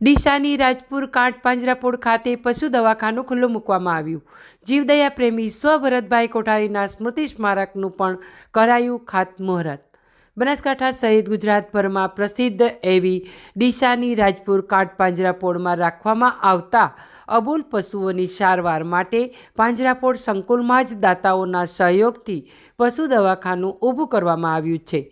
ડીસાની રાજપુર કાંટ પાંજરાપોળ ખાતે પશુ દવાખાનું ખુલ્લું મૂકવામાં આવ્યું. જીવદયા પ્રેમી સ્વ ભરતભાઈ કોઠારીના સ્મૃતિ સ્મારકનું પણ કરાયું ખાતમુહૂર્ત. બનાસકાંઠા સહિત ગુજરાતભરમાં પ્રસિદ્ધ એવી ડીસાની રાજપુર પાંજરાપોળમાં રાખવામાં આવતા અબોલ પશુઓની સારવાર માટે પાંજરાપોળ સંકુલમાં જ દાતાઓના સહયોગથી પશુ દવાખાનું ઊભું કરવામાં આવ્યું છે.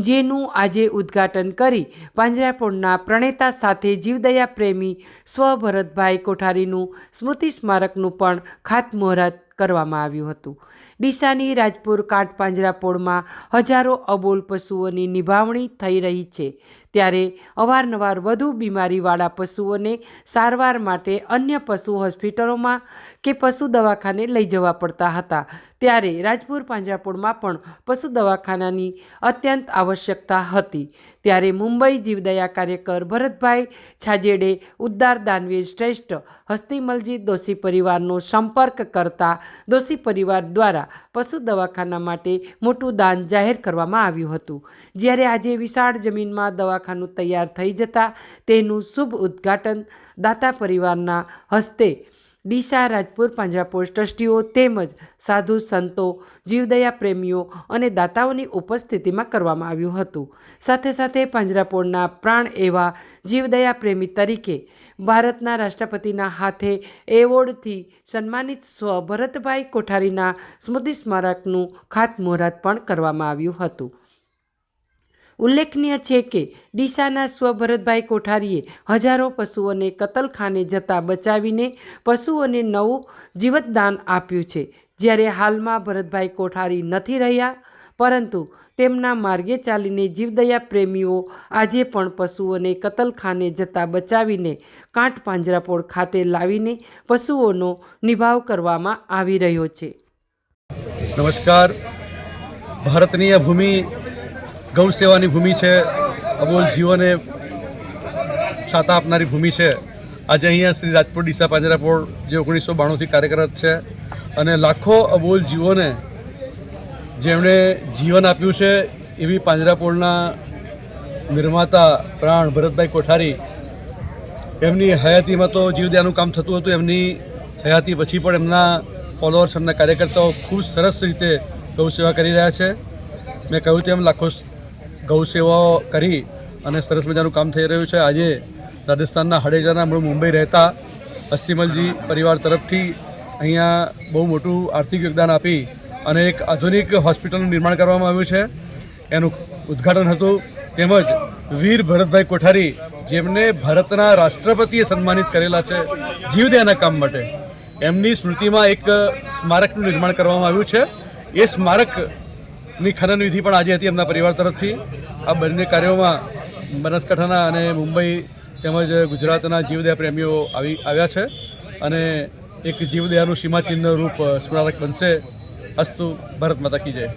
જેનું આજે ઉદ્ઘાટન કરી પાંજરાપોળના પ્રણેતા સાથે જીવદયા પ્રેમી સ્વ ભરતભાઈ કોઠારીનું સ્મૃતિ સ્મારકનું પણ ખાતમુહૂર્ત કરવામાં આવ્યું હતું. ડીસાની રાજપુર કાંટ પાંજરાપોળમાં હજારો અબોલ પશુઓની નિભાવણી થઈ રહી છે. ત્યારે અવારનવાર વધુ બીમારીવાળા પશુઓને સારવાર માટે અન્ય પશુ હોસ્પિટલોમાં કે પશુ દવાખાને લઈ જવા પડતા હતા. ત્યારે રાજપુર પાંજરાપોળમાં પણ પશુ દવાખાનાની અત્યંત આવશ્યકતા હતી. ત્યારે મુંબઈ જીવદયા કાર્યકર ભરતભાઈ છાજેડે ઉદ્દાર દાનવીર શ્રેષ્ઠ હસ્તીમલજી દોશી પરિવારનો સંપર્ક કરતા દોશી પરિવાર દ્વારા પશુ દવાખાના માટે મોટું દાન જાહેર કરવામાં આવ્યું હતું. જ્યારે આજે વિશાળ જમીનમાં દવાખાનું તૈયાર થઈ જતાં તેનું શુભ ઉદ્ઘાટન દાતા પરિવારના હસ્તે ડીસા રાજપુર પાંજરાપોળ ટ્રસ્ટીઓ તેમજ સાધુ સંતો, જીવદયા પ્રેમીઓ અને દાતાઓની ઉપસ્થિતિમાં કરવામાં આવ્યું હતું. સાથે સાથે પાંજરાપોળના પ્રાણ એવા જીવદયા પ્રેમી તરીકે ભારતના રાષ્ટ્રપતિના હાથે એવોર્ડથી સન્માનિત સ્વ ભરતભાઈ કોઠારીના સ્મૃતિ સ્મારકનું ખાતમુહૂર્ત પણ કરવામાં આવ્યું હતું. ઉલ્લેખનીય છે કે ડીસાના સ્વ ભરતભાઈ કોઠારીએ હજારો પશુઓને કતલખાને જતા બચાવીને પશુઓને નવું જીવતદાન આપ્યું છે. જ્યારે હાલમાં ભરતભાઈ કોઠારી નથી રહ્યા, પરંતુ તેમના માર્ગે ચાલીને જીવદયા પ્રેમીઓ આજે પણ પશુઓને કતલખાને જતા બચાવીને કાંઠ પાંજરાપોળ ખાતે લાવીને પશુઓનો નિભાવ કરવામાં આવી રહ્યો છે. નમસ્કાર. ભારતની ભૂમિ ગૌ સેવાની ભૂમિ છે. અબોલ જીવોને સાતા આપનારી ભૂમિ છે. આજે અહીંયા શ્રી રાજપુર ડીસા પાંજરાપોળ જે ઓગણીસો બાણુંથી કાર્યરત છે અને લાખો અબોલ જીવોને જેમણે જીવન આપ્યું છે એવી પાંજરાપોળના નિર્માતા પ્રાણ ભરતભાઈ કોઠારી. એમની હયાતીમાં તો જીવદયાનું કામ થતું હતું. એમની હયાતી પછી પણ એમના ફોલોઅર્સ એમના કાર્યકર્તાઓ ખૂબ સરસ રીતે ગૌ સેવા કરી રહ્યા છે. મેં કહ્યું તેમ લાખો ગૌ સેવાઓ કરી અને સરસ મજાનું કામ થઈ રહ્યું છે. આજે રાજસ્થાનના હડેજાના મૂળ મુંબઈ રહેતા અસ્તિમલજી પરિવાર તરફથી અહીંયા બહુ મોટું આર્થિક યોગદાન આપી અને એક આધુનિક હોસ્પિટલનું નિર્માણ કરવામાં આવ્યું છે. એનું ઉદ્ઘાટન હતું. તેમજ વીર ભરતભાઈ કોઠારી, જેમને ભારતના રાષ્ટ્રપતિએ સન્માનિત કરેલા છે જીવદયાના કામ માટે. એમની સ્મૃતિમાં એક સ્મારકનું નિર્માણ કરવામાં આવ્યું છે. એ સ્મારકની ખનન વિધિ પણ આજે હતી એમના પરિવાર તરફથી. આ બંને કાર્યોમાં બનાસકાંઠાના અને મુંબઈ તેમજ ગુજરાતના જીવદયા પ્રેમીઓ આવી, આવ્યા છે અને એક જીવદયાનું સીમાચિહ્ન રૂપ સ્મારક બનશે. અસ્તુ, ભારત માતા કી જય.